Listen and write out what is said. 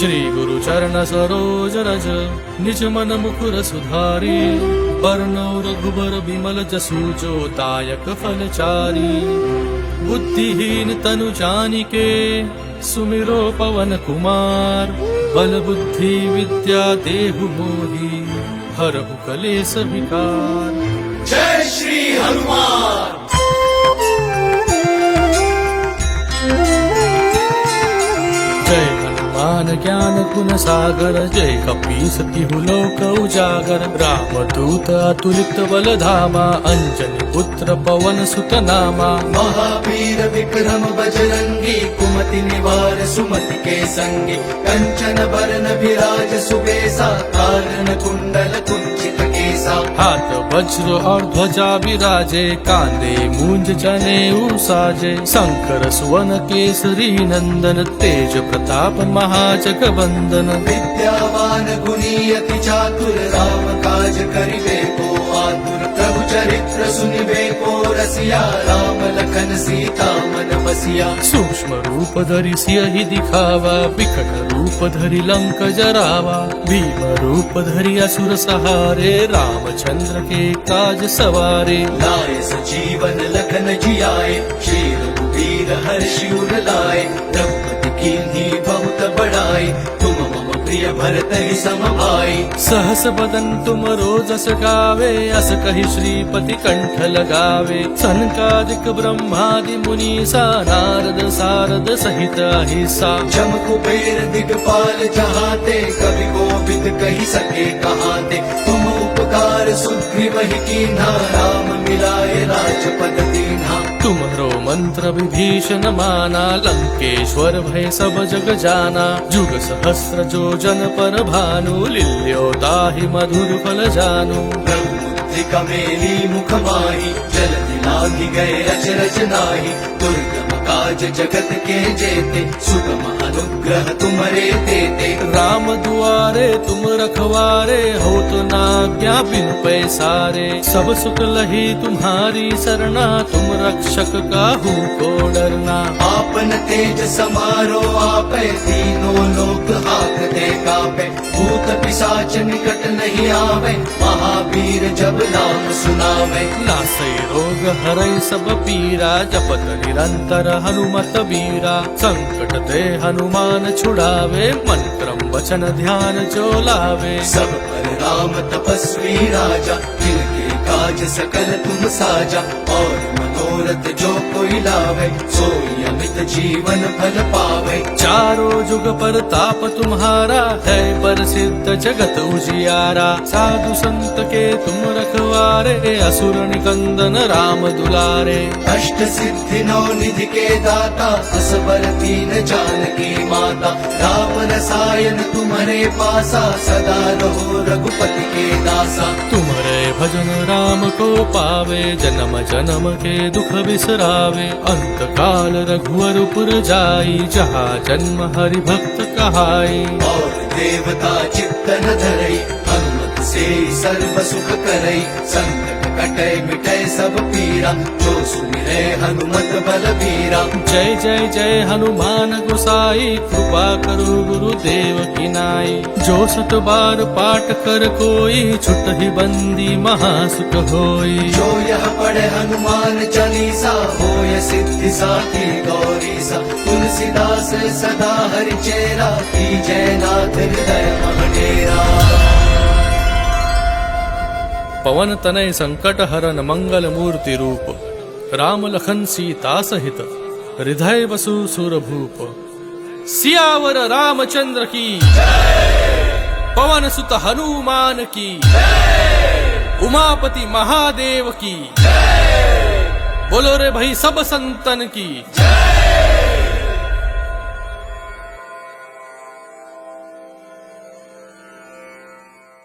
चरण सरोज रज निज मन मुकुर सुधारी रघुबर दायक फलचारी बुद्धिहीन तनु जानिके सुमिरो पवन कुमार बल बुद्धि विद्या देहु मोहि हरहु कलेस विकार जय श्री हनुमान ज्ञान गुण सागर जय कपी सतिहु लोक उजागर राम दूत अतुलित बल धामा अंजनी पुत्र पवन सुत नामा महावीर विक्रम बजरंगी कुमति निवार सुमति के संगी कंचन बरन विराज सुबेसा कानन कुंडल कुंचित केसा हाथ वज्र और ध्वजा विराजे, कांदे मूंज जने साजे शंकर, सुवन, केसरी, नंदन, तेज प्रताप महाजग बंदन विद्यावान, गुणी, अति चातुर, राम, काज करिबे को आतुर। चरित्र सुनिबे को रसिया राम लखन सीता मन बसिया। सूक्ष्म रूप धरि सियहि दिखावा विकट रूप धरि लंक जरावा। भीम रूप धरि असुर सहारे रामचंद्र के काज सवारे। लाए सजीवन लखन जियाए श्री मम प्रिय भरत ही सम भाई सहस बदन तुम रोजस गावे अस कहि श्रीपति कंठ लगावे। सनकादिक ब्रह्मादि मुनीसा नारद सारद सहित अहिसा। जम कुबेर दिगपाल जहाते कवि गोविंद कही सके कहाते। तुम उपकार सुग्रीव ही कीन्हा राम तुम्हरो मंत्र विभीषण माना लंकेश्वर भय सब जग जाना जुग सहस्र जो जन पर भानु लिल्यो ताहि मधुर फल जानु ब्रह्मुद्रिका मेली मुख माही जल दिलाही गए अचरज नाही दुर्गम काज जगत के जेते सुगम अनुग्रह तुम्हारे देते। राम दुआरे तुम रखवारे हो तो ना क्या बिन पैसारे। सब सुख लही तुम्हारी सरना तुम रक्षक काहू को डरना। आपन तेज समारो आपे तीनों लोक हाकते कापे। भूत पिशाच निकट नहीं आवे महावीर जब नाम सुनावे। नासै रोग हरै सब पीरा जपत निरंतर हनुमत बीरा संकट ते हनुमान छुड़ावे मन क्रम वचन ध्यान जो लावे। सब पर राम तपस्वी राजा जिनके काज सकल तुम साजा। और मनोरथ जो कोई लावे सोई अमित जीवन फल पावे। चारों जुग पर ताप तुम्हारा है पर सिद्ध जगत उजियारा। साधु संत के तुम रखवारे असुर निकंदन राम दुलारे। अष्ट सिद्धि नौ निधि के दाता असबर तीन जानकी माता। राम रसायन तुम्हारे पासा सदा रहो रघुपति के दासा। तुम्हारे भजन राम को पावे जन्म जन्म के दुख बिसरावे। अंत काल रघुवर पुर जाई जहाँ जन्म हरि भक्त कहाई। और देवता चित्तन धरई से सर्व सुख करई संकट कटे मिटे सब पीरा। जो सुमिरे हनुमत बल बीरा जय जय जय हनुमान गोसाई कृपा करो गुरुदेव की नाई जो सत बार पाठ कर कोई छुट ही बंदी महासुख होई। जो यह पढ़े हनुमान चालीसा होय सिद्धि साखी गौरी सा तुलसीदास सदा हरि चेरा की जय नाथ हृदय महडेरा। पवन तनय संकट हरन मंगल मूर्ति रूप राम लखन सीता सहित हृदय बसु सुरभूप सियावर रामचंद्र की पवन सुत हनुमान की उमापति महादेव की बोलो रे भाई सब संतन की